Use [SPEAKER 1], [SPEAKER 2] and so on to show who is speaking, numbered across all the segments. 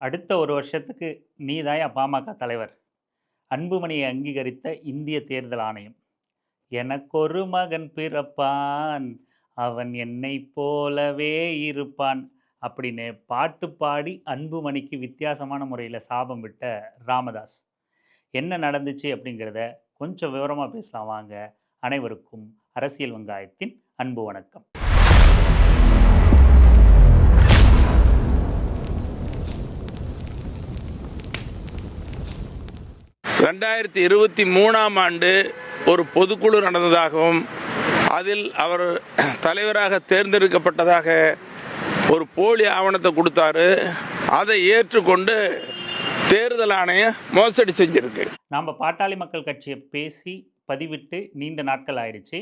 [SPEAKER 1] அடுத்த ஒரு வருஷத்துக்கு நீதாயா பாமக தலைவர். அன்புமணியை அங்கீகரித்த இந்திய தேர்தல் ஆணையம். எனக்கொரு மகன் பிறப்பான். அவன் என்னை போலவே இருப்பான் அப்படின்னு பாட்டு பாடி அன்புமணிக்கு வித்தியாசமான முறையில் சாபம் விட்ட ராமதாஸ். என்ன நடந்துச்சு? அப்படிங்கிறத கொஞ்சம் விவரமாக பேசலாம். வாங்க அனைவருக்கும் அரசியல் வெங்காயத்தின் அன்பு வணக்கம்.
[SPEAKER 2] ரெண்டாயிரத்தி இருபத்தி மூணாம் ஆண்டு ஒரு பொதுக்குழு நடந்ததாகவும் அதில் அவர் தலைவராக தேர்ந்தெடுக்கப்பட்டதாக ஒரு போலி ஆவணத்தை கொடுத்தாரு. அதை ஏற்றுக்கொண்டு தேர்தல் ஆணையம் மோசடி செஞ்சிருக்கு.
[SPEAKER 1] நாம் பாட்டாளி மக்கள் கட்சியை பேசி பதிவிட்டு நீண்ட நாட்கள் ஆயிடுச்சு.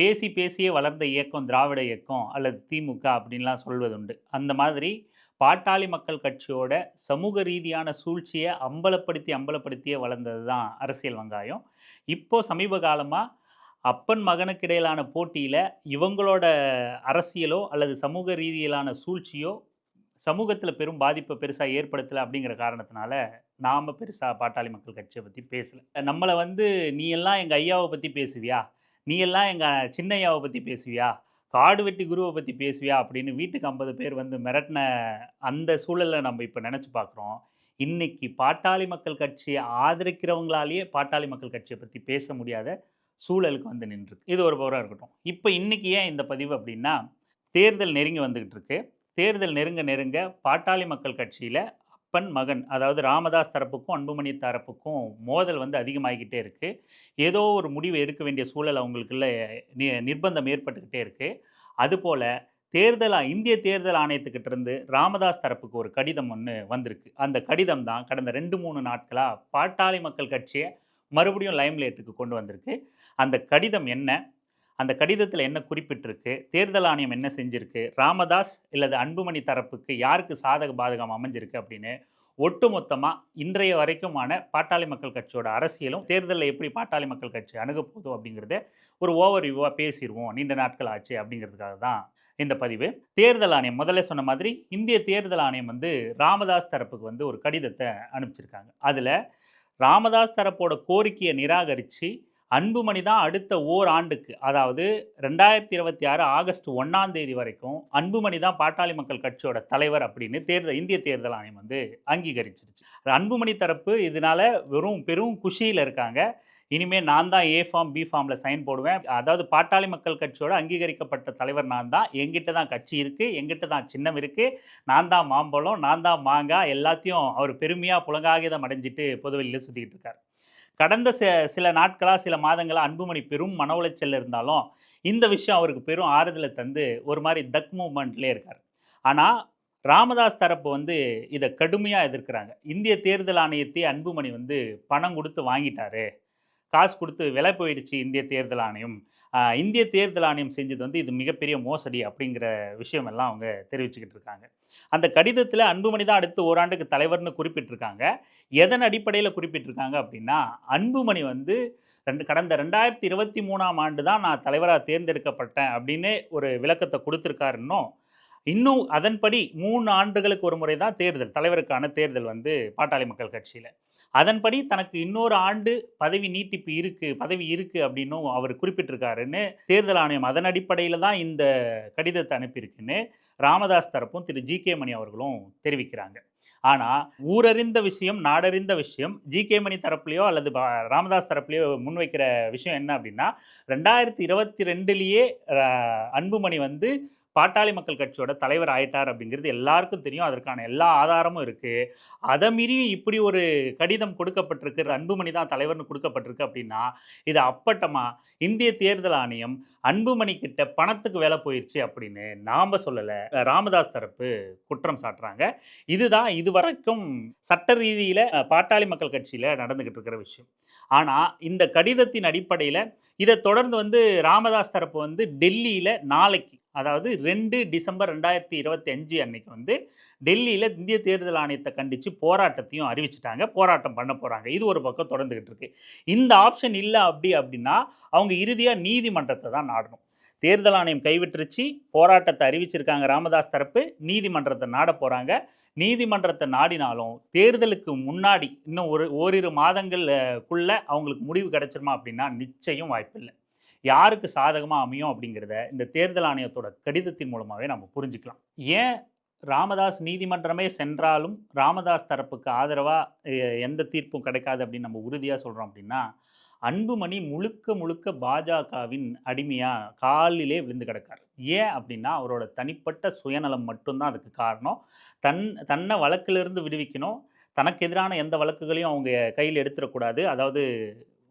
[SPEAKER 1] பேசி பேசியே வளர்ந்த இயக்கம் திராவிட இயக்கம் அல்லது திமுக அப்படின்லாம் சொல்வதுண்டு. அந்த மாதிரி பாட்டாளி மக்கள் கட்சியோட சமூக ரீதியான சூழ்ச்சியை அம்பலப்படுத்தி அம்பலப்படுத்தியே வளர்ந்தது தான் அரசியல் வெங்காயம். இப்போ சமீப காலமாக அப்பன் மகனுக்கு இடையிலான போட்டியில் இவங்களோட அரசியலோ அல்லது சமூக ரீதியிலான சூழ்ச்சியோ சமூகத்தில் பெரும் பாதிப்பை பெருசாக ஏற்படுத்தலை அப்படிங்கிற காரணத்தினால நாம் பெருசாக பாட்டாளி மக்கள் கட்சியை பற்றி பேசலை. நம்மளை வந்து நீ எல்லாம் எங்கள் ஐயாவை பற்றி பேசுவியா? நீ எல்லாம் எங்கள் சின்னையாவை பற்றி பேசுவியா? காடு வெட்டி குருவை பற்றி பேசுவியா அப்படின்னு வீட்டுக்கு ஐம்பது பேர் வந்து மிரட்டின அந்த சூழலில் நம்ம இப்போ நினச்சி பார்க்குறோம் இன்னைக்கு பாட்டாளி மக்கள் கட்சியை ஆதரிக்கிறவங்களாலேயே பாட்டாளி மக்கள் கட்சியை பற்றி பேச முடியாத சூழலுக்கு வந்து நின்றுருக்கு. இது ஒரு பவராக இருக்கட்டும். இப்போ இன்றைக்கி ஏன் இந்த பதிவு அப்படின்னா தேர்தல் நெருங்கி வந்துக்கிட்டு இருக்கு. தேர்தல் நெருங்க நெருங்க பாட்டாளி மக்கள் கட்சியில் அப்பன் மகன். அதாவது ராமதாஸ் தரப்புக்கும் அன்புமணி தரப்புக்கும் மோதல் வந்து அதிகமாகிக்கிட்டே இருக்குது ஏதோ ஒரு முடிவு எடுக்க வேண்டிய சூழல் அவங்களுக்குள்ள நி நிர்பந்தம் ஏற்பட்டுக்கிட்டே இருக்குது அதுபோல் தேர்தல் இந்திய தேர்தல் ஆணையத்துக்கிட்ட இருந்து ராமதாஸ் தரப்புக்கு ஒரு கடிதம் ஒன்று வந்திருக்கு. அந்த கடிதம் தான் கடந்த ரெண்டு மூணு நாட்களாக பாட்டாளி மக்கள் கட்சியை மறுபடியும் லைம்லேட்டுக்கு கொண்டு வந்திருக்கு. அந்த கடிதம் என்ன? அந்த கடிதத்தில் என்ன குறிப்பிட்டிருக்கு? தேர்தல் ஆணையம் என்ன செஞ்சிருக்கு? ராமதாஸ் இல்லது அன்புமணி தரப்புக்கு யாருக்கு சாதக பாதகம் அமைஞ்சிருக்கு அப்படின்னு ஒட்டுமொத்தமாக இன்றைய வரைக்குமான பாட்டாளி மக்கள் கட்சியோட அரசியலும் தேர்தலில் எப்படி பாட்டாளி மக்கள் கட்சி அணுக போதும் அப்படிங்கிறத ஒரு ஓவர் வியூவாக பேசிடுவோம் நீண்ட நாட்கள் ஆச்சு அப்படிங்கிறதுக்காக தான் இந்த பதிவு. தேர்தல் ஆணையம் முதல்ல சொன்ன மாதிரி இந்திய தேர்தல் ஆணையம் வந்து ராமதாஸ் தரப்புக்கு வந்து ஒரு கடிதத்தை அனுப்பிச்சிருக்காங்க. அதில் ராமதாஸ் தரப்போட கோரிக்கையை நிராகரித்து அன்புமணி தான் அடுத்த ஓர் ஆண்டுக்கு. அதாவது ரெண்டாயிரத்தி இருபத்தி ஆறு ஆகஸ்ட் ஒன்றாம் தேதி வரைக்கும் அன்புமணி தான் பாட்டாளி மக்கள் கட்சியோட தலைவர் அப்படின்னு தேர்தல் இந்திய தேர்தல் ஆணையம் வந்து அங்கீகரிச்சிருச்சு. அன்புமணி தரப்பு இதனால வெறும் பெரும் குஷியில் இருக்காங்க. இனிமேல் நான் தான் ஏ ஃபார்ம் பி ஃபார்மில் சைன் போடுவேன். அதாவது பாட்டாளி மக்கள் கட்சியோட அங்கீகரிக்கப்பட்ட தலைவர் நான் தான். எங்கிட்ட தான் கட்சி இருக்குது எங்கிட்ட தான் சின்னம் இருக்குது நான் தான் மாம்பழம் நான் தான் மாங்காய் எல்லாத்தையும் அவர் பெருமையாக புலங்காகிதம் அடைஞ்சிட்டு பொதுவெளியில் சுற்றிக்கிட்டு இருக்கார். கடந்த ச சில நாட்களாக சில மாதங்களாக அன்புமணி பெரும் மன உளைச்சல் இருந்தாலும் இந்த விஷயம் அவருக்கு பெரும் ஆறுதலை தந்து ஒரு மாதிரி தக் மூமெண்ட்லேயே இருக்கார். ஆனால் ராமதாஸ் தரப்பு வந்து இதை கடுமையாக எதிர்க்கிறாங்க. இந்திய தேர்தல் ஆணையத்தை அன்புமணி வந்து பணம் கொடுத்து வாங்கிட்டாரு. காசு கொடுத்து விலை போயிடுச்சு இந்திய தேர்தல் ஆணையம். இந்திய தேர்தல் ஆணையம் செஞ்சது வந்து இது மிகப்பெரிய மோசடி அப்படிங்கிற விஷயம் எல்லாம் அவங்க தெரிவிச்சுக்கிட்டு இருக்காங்க. அந்த கடிதத்தில் அன்புமணி தான் அடுத்து ஓராண்டுக்கு தலைவர்னு குறிப்பிட்டிருக்காங்க. எதன் அடிப்படையில் குறிப்பிட்டிருக்காங்க அப்படின்னா அன்புமணி வந்து ரெண்டு கடந்த ரெண்டாயிரத்தி இருபத்தி மூணாம் ஆண்டு தான் நான் தலைவராக தேர்ந்தெடுக்கப்பட்டேன் அப்படின்னு ஒரு விளக்கத்தை கொடுத்துருக்காருன்னும் இன்னும் அதன்படி மூணு ஆண்டுகளுக்கு ஒரு முறை தான் தேர்தல் தலைவருக்கான தேர்தல் வந்து பாட்டாளி மக்கள் கட்சியில். அதன்படி தனக்கு இன்னொரு ஆண்டு பதவி நீட்டிப்பு இருக்குது பதவி இருக்குது அப்படின்னும் அவர் குறிப்பிட்டிருக்காருன்னு தேர்தல் ஆணையம் அதன் அடிப்படையில் தான் இந்த கடிதத்தை அனுப்பியிருக்குன்னு ராமதாஸ் தரப்பும் திரு. ஜி. கே. மணி அவர்களும் தெரிவிக்கிறாங்க. ஆனால் ஊரறிந்த விஷயம் நாடறிந்த விஷயம் ஜி. கே. மணி தரப்புலையோ அல்லது ராமதாஸ் தரப்புலையோ முன்வைக்கிற விஷயம் என்ன அப்படின்னா ரெண்டாயிரத்தி இருபத்தி ரெண்டுலேயே அன்புமணி வந்து பாட்டாளி மக்கள் கட்சியோட தலைவர் ஆயிட்டார் அப்படிங்கிறது எல்லாருக்கும் தெரியும். அதற்கான எல்லா ஆதாரமும் இருக்குது அதை மீறி இப்படி ஒரு கடிதம் கொடுக்கப்பட்டிருக்கு. அன்புமணி தான் தலைவர்னு கொடுக்கப்பட்டிருக்கு அப்படின்னா இது அப்பட்டமாக இந்திய தேர்தல் ஆணையம் அன்புமணி கிட்ட பணத்துக்கு வேலை போயிடுச்சு அப்படின்னு நாம் சொல்லலை. ராமதாஸ் தரப்பு குற்றம் சாட்டுறாங்க. இதுதான் இதுவரைக்கும் சட்ட ரீதியில் பாட்டாளி மக்கள் கட்சியில் நடந்துக்கிட்டு இருக்கிற விஷயம். ஆனால் இந்த கடிதத்தின் அடிப்படையில் இதை தொடர்ந்து வந்து ராமதாஸ் தரப்பு வந்து டெல்லியில் நாளைக்கு அதாவது ரெண்டு டிசம்பர் ரெண்டாயிரத்தி இருபத்தி அஞ்சு அன்னைக்கு வந்து டெல்லியில் இந்திய தேர்தல் ஆணையத்தை கண்டித்து போராட்டத்தையும் அறிவிச்சிட்டாங்க. போராட்டம் பண்ண போகிறாங்க இது ஒரு பக்கம் தொடர்ந்துக்கிட்டு இருக்கு. இந்த ஆப்ஷன் இல்லை அப்படி அப்படின்னா அவங்க இறுதியாக நீதிமன்றத்தை தான் நாடணும். தேர்தல் ஆணையம் கைவிட்டுருச்சு. போராட்டத்தை அறிவிச்சிருக்காங்க ராமதாஸ் தரப்பு. நீதிமன்றத்தை நாட போகிறாங்க நீதிமன்றத்தை நாடினாலும் தேர்தலுக்கு முன்னாடி இன்னும் ஒரு ஓரிரு மாதங்களுக்குள்ளே அவங்களுக்கு முடிவு கிடைச்சிருமா அப்படின்னா நிச்சயம் வாய்ப்பில்லை. யாருக்கு சாதகமாக அமையும் அப்படிங்கிறத இந்த தேர்தல் ஆணையத்தோட கடிதத்தின் மூலமாகவே நம்ம புரிஞ்சுக்கலாம். ஏன் ராமதாஸ் நீதிமன்றமே சென்றாலும் ராமதாஸ் தரப்புக்கு ஆதரவாக எந்த தீர்ப்பும் கிடைக்காது அப்படின்னு நம்ம உறுதியாக சொல்கிறோம் அப்படின்னா அன்புமணி முழுக்க முழுக்க பாஜகவின் அடிமையாக காலிலே விழுந்து கிடக்கார். ஏன் அப்படின்னா அவரோட தனிப்பட்ட சுயநலம் மட்டும்தான் அதுக்கு காரணம். தன் தன்னை வழக்கிலிருந்து விடுவிக்கணும். தனக்கு எதிரான எந்த வழக்குகளையும் அவங்க கையில் எடுத்துடக்கூடாது. அதாவது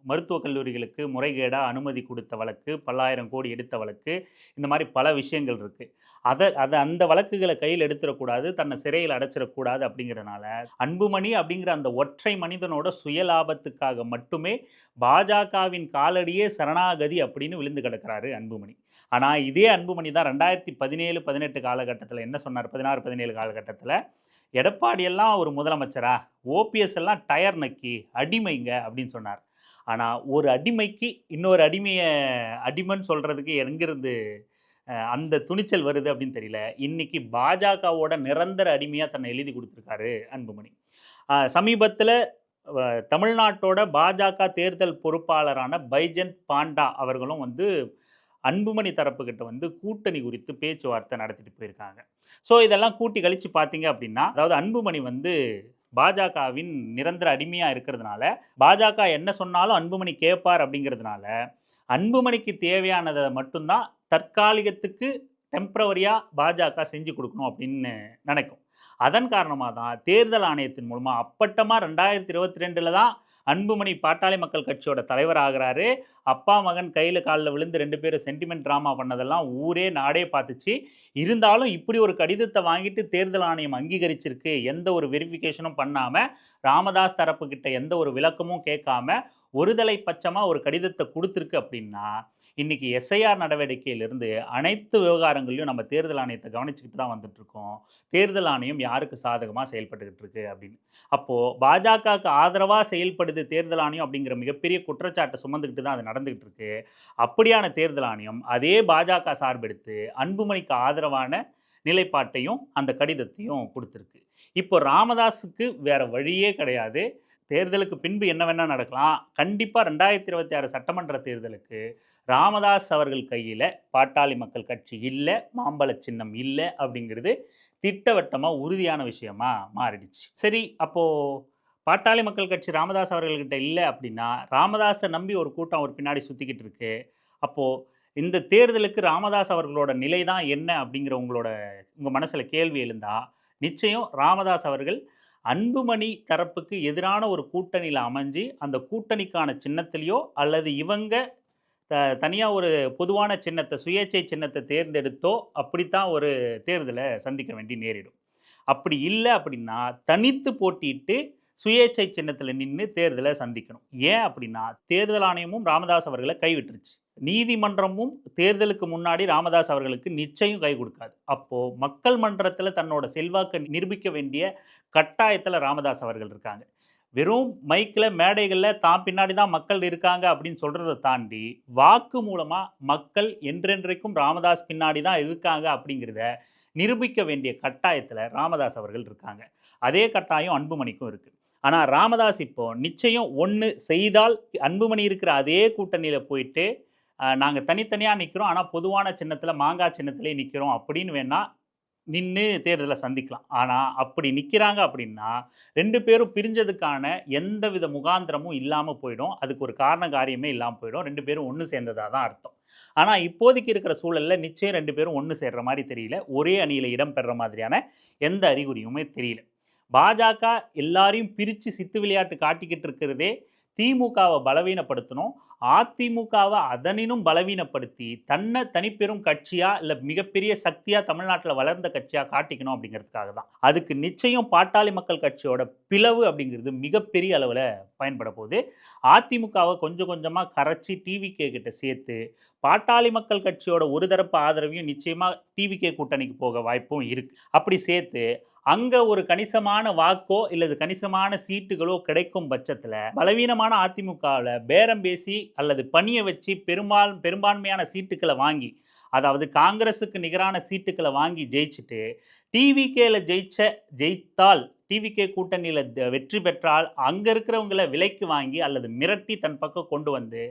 [SPEAKER 1] மருத்துவக் கல்லூரிகளுக்கு முறைகேடாக அனுமதி கொடுத்த வழக்கு பல்லாயிரம் கோடி எடுத்த வழக்கு இந்த மாதிரி பல விஷயங்கள் இருக்குது அதை அதை அந்த வழக்குகளை கையில் எடுத்துடக்கூடாது தன்னை சிறையில் அடைச்சிடக்கூடாது அப்படிங்கிறனால அன்புமணி அப்படிங்கிற அந்த ஒற்றை மனிதனோட சுயலாபத்துக்காக மட்டுமே பாஜகவின் காலடியே சரணாகதி அப்படின்னு விழுந்து கிடக்கிறாரு அன்புமணி. ஆனால் இதே அன்புமணி தான் ரெண்டாயிரத்தி பதினேழு பதினெட்டு காலகட்டத்தில் என்ன சொன்னார்? பதினாறு பதினேழு காலகட்டத்தில் எடப்பாடியெல்லாம் ஒரு முதலமைச்சரா? ஓபிஎஸ் எல்லாம் டயர் நக்கி அடிமைங்க அப்படின்னு சொன்னார். ஆனால் ஒரு அடிமைக்கு இன்னொரு அடிமையை அடிமைன்னு சொல்கிறதுக்கு எங்கிருந்து அந்த துணிச்சல் வருது அப்படின்னு தெரியல. இன்னைக்கு பாஜகவோட நிரந்தர அடிமையாக தன்னை எழுதி கொடுத்துருக்காரு அன்புமணி. சமீபத்தில் தமிழ்நாட்டோட பாஜக தேர்தல் பொறுப்பாளரான பைஜந்த் பாண்டா அவர்களும் வந்து அன்புமணி தரப்புக்கிட்ட வந்து கூட்டணி குறித்து பேச்சுவார்த்தை நடத்திட்டு போயிருக்காங்க. ஸோ இதெல்லாம் கூட்டி கழிச்சு பார்த்தீங்க அப்படின்னா அதாவது அன்புமணி வந்து பாஜகவின் நிரந்தர அடிமையாக இருக்கிறதுனால பாஜக என்ன சொன்னாலும் அன்புமணி கேட்பார் அப்படிங்கிறதுனால அன்புமணிக்கு தேவையானதை மட்டும்தான் தற்காலிகத்துக்கு டெம்பரவரியாக பாஜக செஞ்சு கொடுக்கணும் அப்படின்னு நினைக்கும். அதன் காரணமாக தான் தேர்தல் ஆணையத்தின் மூலமாக அப்பட்டமாக ரெண்டாயிரத்தி இருபத்தி ரெண்டில் தான் அன்புமணி பாட்டாளி மக்கள் கட்சியோட தலைவர் ஆகிறாரு. அப்பா மகன் கையில் காலில் விழுந்து ரெண்டு பேரும் சென்டிமெண்ட் ட்ராமா பண்ணதெல்லாம் ஊரே நாடே பார்த்துச்சு. இருந்தாலும் இப்படி ஒரு கடிதத்தை வாங்கிட்டு தேர்தல் ஆணையம் அங்கீகரிச்சிருக்கு. எந்த ஒரு வெரிஃபிகேஷனும் பண்ணாமல் ராமதாஸ் தரப்புக்கிட்ட எந்த ஒரு விளக்கமும் கேட்காம ஒருதலை பட்சமாக ஒரு கடிதத்தை கொடுத்துருக்கு அப்படின்னா இன்னைக்கு எஸ்ஐஆர் நடவடிக்கையிலிருந்து அனைத்து விவகாரங்களையும் நம்ம தேர்தல் ஆணையத்தை கவனிச்சுக்கிட்டு தான் வந்துட்டுருக்கோம். தேர்தல் ஆணையம் யாருக்கு சாதகமாக செயல்பட்டுக்கிட்டு இருக்கு அப்படின்னு. அப்போது பாஜகவுக்கு ஆதரவாக செயல்படுது தேர்தல் ஆணையம் அப்படிங்கிற மிகப்பெரிய குற்றச்சாட்டை சுமந்துக்கிட்டு தான் அது நடந்துக்கிட்டு இருக்கு. அப்படியான தேர்தல் ஆணையம் அதே பாஜக சார்பெடுத்து அன்புமணிக்கு ஆதரவான நிலைப்பாட்டையும் அந்த கடிதத்தையும் கொடுத்துருக்கு. இப்போ ராமதாஸுக்கு வேறு வழியே கிடையாது. தேர்தலுக்கு பின்பு என்ன வேணால் நடக்கலாம். கண்டிப்பாக ரெண்டாயிரத்தி இருபத்தி ஆறு சட்டமன்ற தேர்தலுக்கு ராமதாஸ் அவர்கள் கையில் பாட்டாளி மக்கள் கட்சி இல்லை மாம்பழ சின்னம் இல்லை அப்படிங்கிறது திட்டவட்டமாக உறுதியான விஷயமா மாறிடுச்சு. சரி அப்போது பாட்டாளி மக்கள் கட்சி ராமதாஸ் அவர்கள்கிட்ட இல்லை அப்படின்னா ராமதாஸை நம்பி ஒரு கூட்டம் ஒரு பின்னாடி சுற்றிக்கிட்டு இருக்கு. அப்போது இந்த தேர்தலுக்கு ராமதாஸ் அவர்களோட நிலை தான் என்ன அப்படிங்கிற உங்களோட உங்கள் மனசில் கேள்வி எழுந்தால் நிச்சயம் ராமதாஸ் அவர்கள் அன்புமணி தரப்புக்கு எதிரான ஒரு கூட்டணியில் அமைஞ்சு அந்த கூட்டணிக்கான சின்னத்திலேயோ அல்லது இவங்க த தனியாக ஒரு பொதுவான சின்னத்தை சுயேட்சை சின்னத்தை தேர்ந்தெடுத்தோ அப்படித்தான் ஒரு தேர்தலை சந்திக்க வேண்டி நேரிடும். அப்படி இல்லை அப்படின்னா தனித்து போட்டியிட்டு சுயேட்சை சின்னத்தில் நின்று தேர்தலை சந்திக்கணும். ஏன் அப்படின்னா தேர்தல் ஆணையமும் ராமதாஸ் அவர்களை கைவிட்டுருச்சு. நீதிமன்றமும் தேர்தலுக்கு முன்னாடி ராமதாஸ் அவர்களுக்கு நிச்சயம் கை கொடுக்காது. அப்போது மக்கள் மன்றத்தில் தன்னோட செல்வாக்கை நிரூபிக்க வேண்டிய கட்டாயத்தில் ராமதாஸ் அவர்கள் இருக்காங்க. வெறும் மைக்கில் மேடைகளில் தான் பின்னாடி தான் மக்கள் இருக்காங்க அப்படின்னு சொல்கிறத தாண்டி வாக்கு மூலமாக மக்கள் என்றென்றைக்கும் ராமதாஸ் பின்னாடி தான் இருக்காங்க அப்படிங்கிறத நிரூபிக்க வேண்டிய கட்டாயத்தில் ராமதாஸ் அவர்கள் இருக்காங்க. அதே கட்டாயம் அன்புமணிக்கும் இருக்குது ஆனால் ராமதாஸ் இப்போ நிச்சயம் ஒன்று செய்தால் அன்புமணி இருக்கிற அதே கூட்டணியில் போயிட்டு நாங்கள் தனித்தனியாக நிற்கிறோம் ஆனால் பொதுவான சின்னத்தில் மாங்காய் சின்னத்திலே நிற்கிறோம் அப்படின்னு வேணால் நின்று தேர்தலை சந்திக்கலாம். ஆனால் அப்படி நிற்கிறாங்க அப்படின்னா ரெண்டு பேரும் பிரிஞ்சதுக்கான எந்த வித முகாந்திரமும் இல்லாமல் போயிடும். அதுக்கு ஒரு காரண காரியமே இல்லாமல் போயிடும். ரெண்டு பேரும் ஒன்று சேர்ந்ததாக தான் அர்த்தம். ஆனால் இப்போதைக்கு இருக்கிற சூழலில் நிச்சயம் ரெண்டு பேரும் ஒன்று சேர்ற மாதிரி தெரியல. ஒரே அணியில் இடம் பெறுற மாதிரியான எந்த அறிகுறியுமே தெரியல. பாஜக எல்லாரையும் பிரித்து சித்து விளையாட்டு காட்டிக்கிட்டு இருக்கிறதே திமுகவை பலவீனப்படுத்தணும். அதிமுகவை அதனினும் பலவீனப்படுத்தி தன்னை தனிப்பெரும் கட்சியா இல்லை மிகப்பெரிய சக்தியா தமிழ்நாட்டில் வளர்ந்த கட்சியாக காட்டிக்கணும் அப்படிங்கிறதுக்காக தான். அதுக்கு நிச்சயம் பாட்டாளி மக்கள் கட்சியோட பிளவு அப்படிங்கிறது மிகப்பெரிய அளவில் பயன்பட போகுது. அதிமுகவை கொஞ்சம் கொஞ்சமாக கரைச்சி டிவிகே கிட்ட சேர்த்து பாட்டாளி மக்கள் கட்சியோட ஒரு தரப்பு ஆதரவையும் நிச்சயமாக டிவிகே கூட்டணிக்கு போக வாய்ப்பும் இருக்குது அப்படி சேர்த்து அங்கே ஒரு கணிசமான வாக்கோ இல்லது கணிசமான சீட்டுகளோ கிடைக்கும் பட்சத்தில் பலவீனமான அதிமுகவில் பேரம் பேசி அல்லது பணியை வச்சு பெரும்பால் பெரும்பான்மையான சீட்டுக்களை வாங்கி அதாவது காங்கிரஸுக்கு நிகரான சீட்டுக்களை வாங்கி ஜெயிச்சுட்டு டிவிகேல ஜெயிச்ச ஜெயித்தால் டிவிகே கூட்டணியில் வெற்றி பெற்றால் அங்கே இருக்கிறவங்கள விலைக்கு வாங்கி அல்லது மிரட்டி தன் பக்கம் கொண்டு வந்து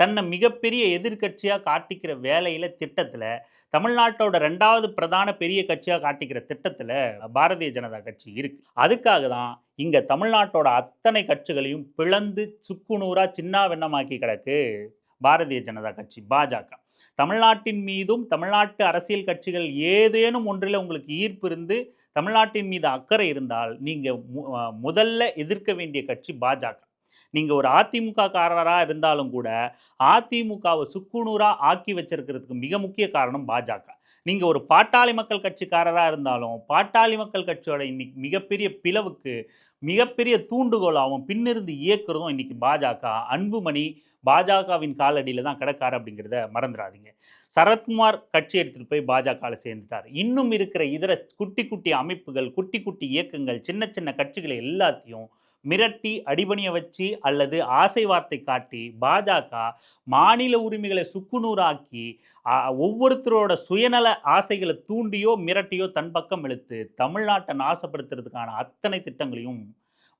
[SPEAKER 1] தன்னை மிகப்பெரிய எதிர்க்கட்சியாக காட்டிக்கிற வேலையில் திட்டத்தில் தமிழ்நாட்டோட ரெண்டாவது பிரதான பெரிய கட்சியாக காட்டிக்கிற திட்டத்தில் பாரதிய ஜனதா கட்சி இருக்குது அதுக்காக தான் இங்கே தமிழ்நாட்டோட அத்தனை கட்சிகளையும் பிளந்து சுக்குநூறாக சின்ன வெண்ணமாக்கி கிடக்கு பாரதிய ஜனதா கட்சி பாஜக. தமிழ்நாட்டின் மீதும் தமிழ்நாட்டு அரசியல் கட்சிகள் ஏதேனும் ஒன்றில் உங்களுக்கு ஈர்ப்பு இருந்து தமிழ்நாட்டின் மீது அக்கறை இருந்தால் நீங்கள் முதல்ல எதிர்க்க வேண்டிய கட்சி பாஜக. நீங்கள் ஒரு அதிமுக காரராக இருந்தாலும் கூட அதிமுகவை சுக்குநூறாக ஆக்கி வச்சிருக்கிறதுக்கு மிக முக்கிய காரணம் பாஜக. நீங்கள் ஒரு பாட்டாளி மக்கள் கட்சிக்காரராக இருந்தாலும் பாட்டாளி மக்கள் கட்சியோட இன்னைக்கு மிகப்பெரிய பிளவுக்கு மிகப்பெரிய தூண்டுகோலாகவும் பின்னிருந்து இயக்குறதும் இன்னைக்கு பாஜக. அன்புமணி பாஜகவின் காலடியில் தான் கிடக்காரு அப்படிங்கிறத மறந்துடாதீங்க. சரத்குமார் கட்சி எடுத்துகிட்டு போய் பாஜகவில் சேர்ந்துட்டார். இன்னும் இருக்கிற இதர குட்டி குட்டி அமைப்புகள் குட்டி குட்டி இயக்கங்கள் சின்ன சின்ன கட்சிகளை எல்லாத்தையும் மிரட்டி அடிபணிய வச்சு அல்லது ஆசை வார்த்தை காட்டி பாஜக மாநில உரிமைகளை சுக்குநூறாக்கி ஒவ்வொருத்தரோட சுயநல ஆசைகளை தூண்டியோ மிரட்டியோ தன் பக்கம் இழுத்து தமிழ்நாட்டை நாசப்படுத்துறதுக்கான அத்தனை திட்டங்களையும்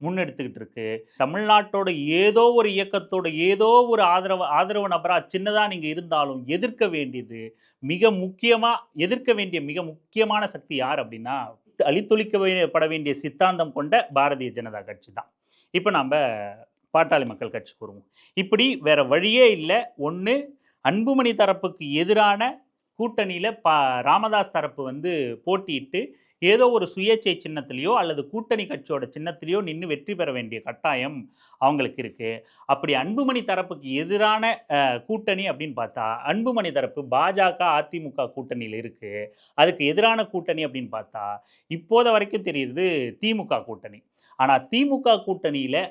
[SPEAKER 1] முன்னெடுத்துக்கிட்டு இருக்கு. தமிழ்நாட்டோட ஏதோ ஒரு இயக்கத்தோட ஏதோ ஒரு ஆதரவு ஆதரவு நபராக சின்னதாக நீங்கள் இருந்தாலும் எதிர்க்க வேண்டியது மிக முக்கியமாக எதிர்க்க வேண்டிய மிக முக்கியமான சக்தி யார் அப்படின்னா அழித்தொழிக்க பட வேண்டிய சித்தாந்தம் கொண்ட பாரதிய ஜனதா கட்சி தான். இப்போ நாம் பாட்டாளி மக்கள் கட்சி கூறுவோம். இப்படி வேற வழியே இல்லை. ஒன்று அன்புமணி தரப்புக்கு எதிரான கூட்டணியில் பா ராமதாஸ் தரப்பு வந்து போட்டியிட்டு ஏதோ ஒரு சுயேட்சை சின்னத்திலேயோ அல்லது கூட்டணி கட்சியோட சின்னத்திலேயோ நின்று வெற்றி பெற வேண்டிய கட்டாயம் அவங்களுக்கு இருக்குது அப்படி அன்புமணி தரப்புக்கு எதிரான கூட்டணி அப்படின்னு பார்த்தா அன்புமணி தரப்பு பாஜக அதிமுக கூட்டணியில் இருக்குது அதுக்கு எதிரான கூட்டணி அப்படின்னு பார்த்தா இப்போத வரைக்கும் தெரியுது திமுக கூட்டணி. ஆனால் திமுக கூட்டணியில்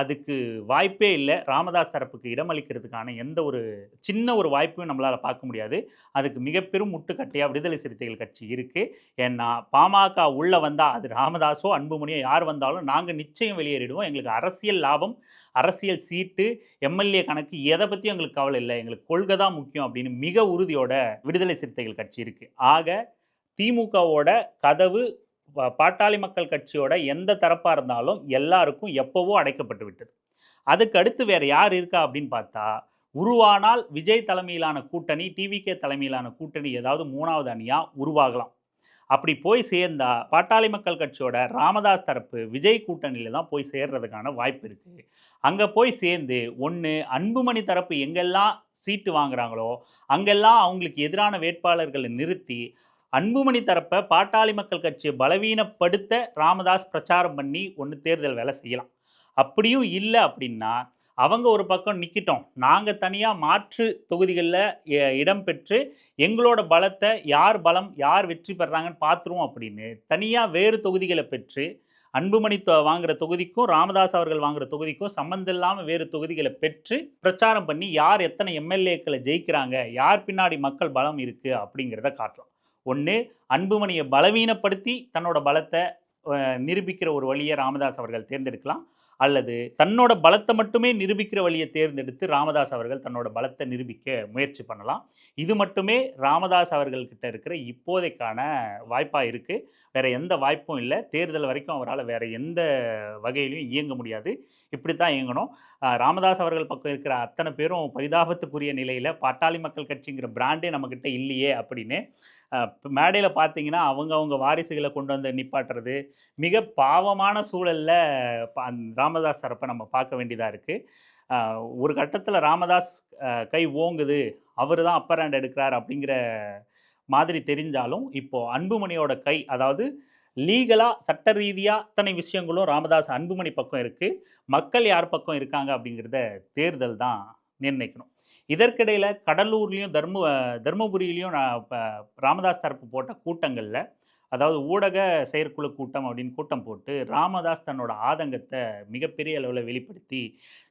[SPEAKER 1] அதுக்கு வாய்ப்பே இல்லை. ராமதாஸ் தரப்புக்கு இடமளிக்கிறதுக்கான எந்த ஒரு சின்ன ஒரு வாய்ப்பையும் நம்மளால் பார்க்க முடியாது. அதுக்கு மிகப்பெரும் முட்டுக்கட்டையாக விடுதலை சிறுத்தைகள் கட்சி இருக்குது ஏன்னா பாமக உள்ளே வந்தால் அது ராமதாஸோ அன்புமணியோ யார் வந்தாலும் நாங்கள் நிச்சயம் வெளியேறிடுவோம். எங்களுக்கு அரசியல் லாபம் அரசியல் சீட்டு எம்எல்ஏ கணக்கு எதை பற்றியும் எங்களுக்கு கவலை இல்லை. எங்களுக்கு கொள்கை தான் முக்கியம் அப்படின்னு மிக உறுதியோட விடுதலை சிறுத்தைகள் கட்சி இருக்குது ஆக திமுகவோட கதவு பாட்டாளி மக்கள் கட்சியோட எந்த தரப்பாக இருந்தாலும் எல்லாருக்கும் எப்போவோ அடைக்கப்பட்டு விட்டது. அதுக்கு அடுத்து வேறு யார் இருக்கா அப்படின்னு பார்த்தா உருவானால் விஜய் தலைமையிலான கூட்டணி டிவிகே தலைமையிலான கூட்டணி ஏதாவது மூணாவது அணியாக உருவாகலாம். அப்படி போய் சேர்ந்தா பாட்டாளி மக்கள் கட்சியோட ராமதாஸ் தரப்பு விஜய் கூட்டணியில் தான் போய் சேர்றதுக்கான வாய்ப்பு இருக்குது அங்கே போய் சேர்ந்து ஒன்று அன்புமணி தரப்பு எங்கெல்லாம் சீட்டு வாங்குறாங்களோ அங்கெல்லாம் அவங்களுக்கு எதிரான வேட்பாளர்களை நிறுத்தி அன்புமணி தரப்பை பாட்டாளி மக்கள் கட்சியை பலவீனப்படுத்த ராமதாஸ் பிரச்சாரம் பண்ணி ஒன்று தேர்தல் வேலை செய்யலாம். அப்படியும் இல்லை அப்படின்னா அவங்க ஒரு பக்கம் நிற்கிட்டோம் நாங்கள் தனியாக மாற்று தொகுதிகளில் இடம்பெற்று எங்களோட பலத்தை யார் பலம் யார் வெற்றி பெறாங்கன்னு பார்த்துருவோம் அப்படின்னு தனியாக வேறு தொகுதிகளை பெற்று அன்புமணி தொ வாங்குற தொகுதிக்கும் ராமதாஸ் அவர்கள் வாங்குற தொகுதிக்கும் சம்மந்தம் இல்லாமல் வேறு தொகுதிகளை பெற்று பிரச்சாரம் பண்ணி யார் எத்தனை எம்எல்ஏக்களை ஜெயிக்கிறாங்க யார் பின்னாடி மக்கள் பலம் இருக்குது அப்படிங்கிறத காட்டலாம் ஒன்று அன்புமணியை பலவீனப்படுத்தி தன்னோட பலத்தை நிரூபிக்கிற ஒரு வழியை ராமதாஸ் அவர்கள் தேர்ந்தெடுக்கலாம். அல்லது தன்னோட பலத்தை மட்டுமே நிரூபிக்கிற வழியை தேர்ந்தெடுத்து ராமதாஸ் அவர்கள் தன்னோட பலத்தை நிரூபிக்க முயற்சி பண்ணலாம். இது மட்டுமே ராமதாஸ் அவர்கள்கிட்ட இருக்கிற இப்போதைக்கான வாய்ப்பாக இருக்குது வேறு எந்த வாய்ப்பும் இல்லை. தேர்தல் வரைக்கும் அவரால் வேறு எந்த வகையிலையும் இயங்க முடியாது. இப்படி தான் இயங்கணும் ராமதாஸ் அவர்கள் பக்கம் இருக்கிற அத்தனை பேரும் பரிதாபத்துக்குரிய நிலையில் பாட்டாளி மக்கள் கட்சிங்கிற பிராண்டே நம்மக்கிட்ட இல்லையே அப்படின்னு மேடையில் பார்த்தீங்கன்னா அவங்க அவங்க வாரிசுகளை கொண்டு வந்து நிப்பாட்டுறது மிக பாவமான சூழலில் ராமதாஸ் தரப்பை நம்ம பார்க்க வேண்டியதாக இருக்குது ஒரு கட்டத்தில் ராமதாஸ் கை ஓங்குது அவர் தான் அப்பர் ஹேண்ட் எடுக்கிறார் அப்படிங்கிற மாதிரி தெரிஞ்சாலும் இப்போது அன்புமணியோட கை அதாவது லீகலாக சட்ட ரீதியாக அத்தனை விஷயங்களும் ராமதாஸ் அன்புமணி பக்கம் இருக்குது மக்கள் யார் பக்கம் இருக்காங்க அப்படிங்கிறத தேர்தல் தான் நிர்ணயிக்கணும். இதற்கிடையில் கடலூர்லேயும் தர்ம தர்மபுரியிலையும் நான் இப்போ ராமதாஸ் தரப்பு போட்ட கூட்டங்களில் அதாவது ஊடக செயற்குழு கூட்டம் அப்படின்னு கூட்டம் போட்டு ராமதாஸ் தன்னோட ஆதங்கத்தை மிகப்பெரிய அளவில் வெளிப்படுத்தி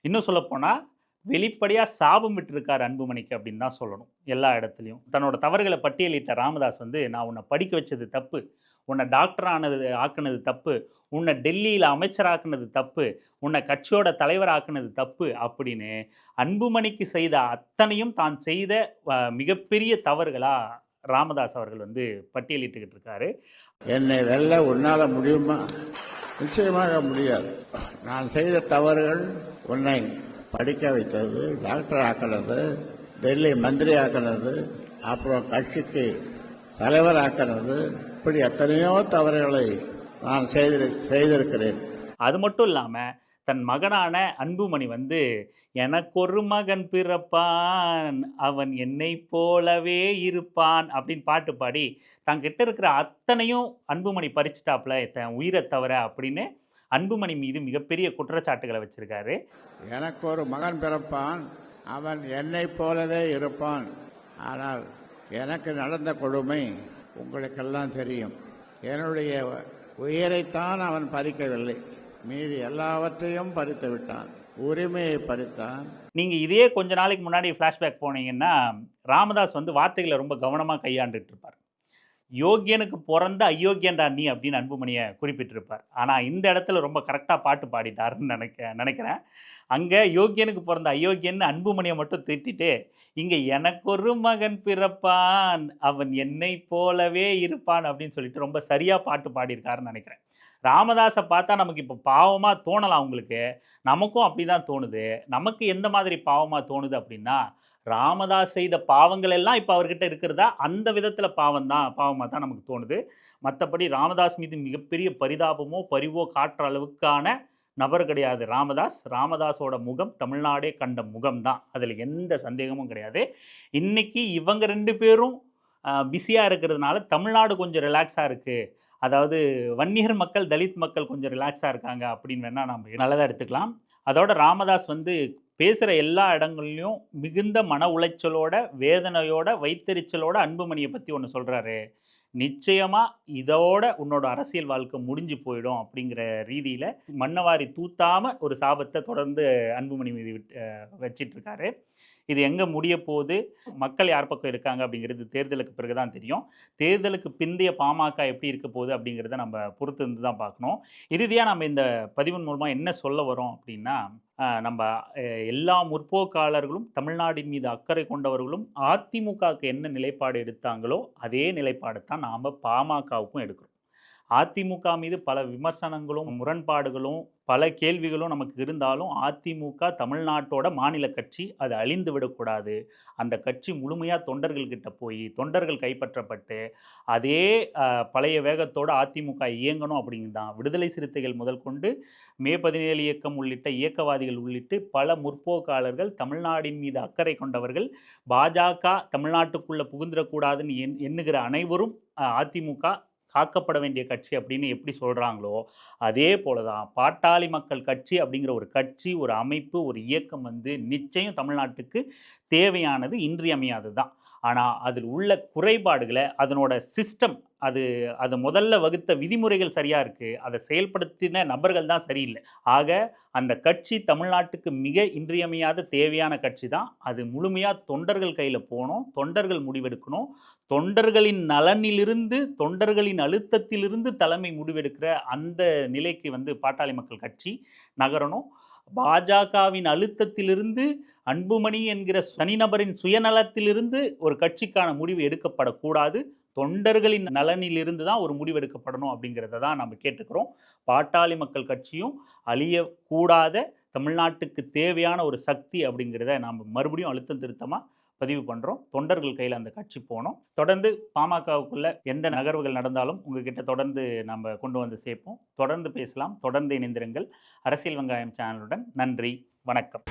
[SPEAKER 1] இன்னும் சொல்லப்போனால் வெளிப்படையாக சாபம் விட்டுருக்கார் அன்புமணிக்கு அப்படின்னு தான் சொல்லணும். எல்லா இடத்துலையும். தன்னோட தவறுகளை பட்டியலிட்ட ராமதாஸ் வந்து நான் உன்னை படிக்க வச்சது தப்பு. உன்னை டாக்டர் ஆனது ஆக்குனது தப்பு உன்னை டெல்லியில் அமைச்சராக்குனது தப்பு உன்னை கட்சியோட தலைவர் ஆக்குனது தப்பு அப்படின்னு அன்புமணிக்கு செய்த அத்தனையும் தான் செய்த மிகப்பெரிய தவறுகளாக ராமதாஸ் அவர்கள் வந்து பட்டியலிட்டுக்கிட்டு இருக்காரு.
[SPEAKER 3] என்னை வெல்ல உன்னால முடியுமா? நிச்சயமாக முடியாது. நான் செய்த தவறுகள் உன்னை படிக்க வைத்தது டாக்டர் ஆக்கினது டெல்லி மந்திரி ஆக்கினது அப்புறம் கட்சிக்கு தலைவர் ஆக்கினது இப்படி எத்தனையோ தவறுகளை நான் செய்திரு செய்திருக்கிறேன்.
[SPEAKER 1] அது மட்டும் இல்லாமல் தன் மகனான அன்புமணி வந்து எனக்கொரு மகன் பிறப்பான் அவன் என்னை போலவே இருப்பான் அப்படின்னு பாட்டு பாடி தங்கிட்ட இருக்கிற அத்தனையும் அன்புமணி பறிச்சிட்டாப்புல தன் உயிரை தவிர அப்படின்னு அன்புமணி மீது மிகப்பெரிய குற்றச்சாட்டுகளை வச்சிருக்காரு.
[SPEAKER 3] எனக்கு ஒரு மகன் பிறப்பான் அவன் என்னைப் போலவே இருப்பான். ஆனால் எனக்கு நடந்த கொடுமை உங்களுக்கெல்லாம் தெரியும். என்னுடைய உயிரைத்தான் அவன் பறிக்கவில்லை. மீதி எல்லாவற்றையும் பறித்து விட்டான் உரிமையை பறித்தான்.
[SPEAKER 1] நீங்கள் இதே கொஞ்ச நாளைக்கு முன்னாடி ஃப்ளாஷ்பேக் போனீங்கன்னா ராமதாஸ் வந்து வார்த்தைகளை ரொம்ப கவனமாக கையாண்டுட்டு இருப்பார். யோகியனுக்கு பிறந்த அயோக்கியன்டா நீ அப்படின்னு அன்புமணியை குறிப்பிட்டிருப்பார். ஆனால் இந்த இடத்துல ரொம்ப கரெக்டாக பாட்டு பாடிட்டாருன்னு நினைக்க நினைக்கிறேன். அங்கே யோகியனுக்கு பிறந்த அயோக்கியன்னு அன்புமணியை மட்டும் திட்டிட்டு இங்கே எனக்கொரு மகன் பிறப்பான் அவன் என்னை போலவே இருப்பான் அப்படின்னு சொல்லிட்டு ரொம்ப சரியாக பாட்டு பாடியிருக்காருன்னு நினைக்கிறேன். ராமதாஸை பார்த்தா நமக்கு இப்போ பாவமாக தோணலாம் உங்களுக்கு நமக்கும் அப்படி தான் தோணுது. நமக்கு எந்த மாதிரி பாவமாக தோணுது அப்படின்னா ராமதாஸ் செய்த பாவங்கள் எல்லாம் இப்போ அவர்கிட்ட இருக்கிறதா? அந்த விதத்தில் பாவம் தான் பாவமாக தான் நமக்கு தோணுது. மற்றபடி ராமதாஸ் மீது மிகப்பெரிய பரிதாபமோ பரிவோ காட்டுற அளவுக்கான நபர் கிடையாது ராமதாஸ். ராமதாஸோட முகம் தமிழ்நாடே கண்ட முகம் தான் அதில் எந்த சந்தேகமும் கிடையாது. இன்றைக்கி இவங்க ரெண்டு பேரும் பிஸியாக இருக்கிறதுனால தமிழ்நாடு கொஞ்சம் ரிலாக்ஸாக இருக்குது அதாவது வன்னியர் மக்கள் தலித் மக்கள் கொஞ்சம் ரிலாக்ஸாக இருக்காங்க அப்படின்னு வேணால் நம்ம நல்லதாக எடுத்துக்கலாம். அதோட ராமதாஸ் வந்து பேசுகிற எல்லா இடங்கள்லையும் மிகுந்த மன உளைச்சலோட வேதனையோட வைத்தறிச்சலோட அன்புமணியை பற்றி ஒன்று சொல்கிறாரு நிச்சயமாக இதோட உன்னோட அரசியல் வாழ்க்கை முடிஞ்சு போயிடும் அப்படிங்கிற ரீதியில் மண்ணவாரி தூத்தாமல் ஒரு சாபத்தை தொடர்ந்து அன்புமணி மீது விட்டு வச்சிட்ருக்காரு இது எங்கே முடிய போகுது? மக்கள் யார் பக்கம் இருக்காங்க? அப்படிங்கிறது தேர்தலுக்கு பிறகு தான் தெரியும். தேர்தலுக்கு பிந்தைய பாமக எப்படி இருக்க போகுது? அப்படிங்கிறத நம்ம பொறுத்து இருந்து தான் பார்க்கணும். இறுதியாக நம்ம இந்த பதிவின் மூலமாக என்ன சொல்ல வரோம் அப்படின்னா நம்ம எல்லா முற்போக்காளர்களும் தமிழ்நாட்டின் மீது அக்கறை கொண்டவர்களும் அதிமுகவுக்கு என்ன நிலைப்பாடு எடுத்தாங்களோ அதே நிலைப்பாடு தான் நாம் பாமகவுக்கும் எடுக்கிறோம். அதிமுக மீது பல விமர்சனங்களும் முரண்பாடுகளும் பல கேள்விகளும் நமக்கு இருந்தாலும் அதிமுக தமிழ்நாட்டோட மாநில கட்சி அது அழிந்து விடக்கூடாது. அந்த கட்சி முழுமையாக தொண்டர்கள்கிட்ட போய் தொண்டர்கள் கைப்பற்றப்பட்டு அதே பழைய வேகத்தோடு அதிமுக இயங்கணும் அப்படிங்கிறது தான். விடுதலை சிறுத்தைகள் முதல் கொண்டு மே பதினேழு இயக்கம் உள்ளிட்ட இயக்கவாதிகள் உள்ளிட்டு பல முற்போக்காளர்கள் தமிழ்நாட்டின் மீது அக்கறை கொண்டவர்கள் பாஜக தமிழ்நாட்டுக்குள்ளே புகுந்துடக்கூடாதுன்னு எண் எண்ணுகிற அனைவரும் அதிமுக காக்கப்பட வேண்டிய கட்சி அப்படின்னு எப்படி சொல்கிறாங்களோ அதே போல தான் பாட்டாளி மக்கள் கட்சி அப்படிங்கிற ஒரு கட்சி ஒரு அமைப்பு ஒரு இயக்கம் வந்து நிச்சயம் தமிழ்நாட்டுக்கு தேவையானது இன்றியமையாதது தான் ஆனால் அதில் உள்ள குறைபாடுகளை அதனோட சிஸ்டம் அது அது முதல்ல வகுத்த விதிமுறைகள் சரியாக இருக்குது அதை செயல்படுத்தின நபர்கள் தான் சரியில்லை. ஆக அந்த கட்சி தமிழ்நாட்டுக்கு மிக இன்றியமையாத தேவையான கட்சி தான். அது முழுமையாக தொண்டர்கள் கையில் போகணும். தொண்டர்கள் முடிவெடுக்கணும். தொண்டர்களின் நலனிலிருந்து தொண்டர்களின் அழுத்தத்திலிருந்து தலைமை முடிவெடுக்கிற அந்த நிலைக்கு வந்து பாட்டாளி மக்கள் கட்சி நகரணும். பாஜகவின் அழுத்தத்திலிருந்து அன்புமணி என்கிற தனிநபரின் சுயநலத்திலிருந்து ஒரு கட்சிக்கான முடிவு எடுக்கப்படக்கூடாது. தொண்டர்களின் நலனிலிருந்து தான் ஒரு முடிவெடுக்கப்படணும் அப்படிங்கிறத தான் நம்ம கேட்டுக்கிறோம். பாட்டாளி மக்கள் கட்சியும் அழியக்கூடாத தமிழ்நாட்டுக்கு தேவையான ஒரு சக்தி அப்படிங்கிறத நாம் மறுபடியும் அழுத்தம் திருத்தமாக பதிவு பண்ணுறோம் தொண்டர்கள் கையில் அந்த கட்சி போனோம். தொடர்ந்து பாமகவுக்குள்ள எந்த நகர்வுகள் நடந்தாலும் உங்ககிட்ட தொடர்ந்து நம்ம கொண்டு வந்து சேர்ப்போம். தொடர்ந்து பேசலாம். தொடர்ந்து இணைந்திருங்கள். அரசியல் வெங்காயம் சேனலுடன் நன்றி. வணக்கம்.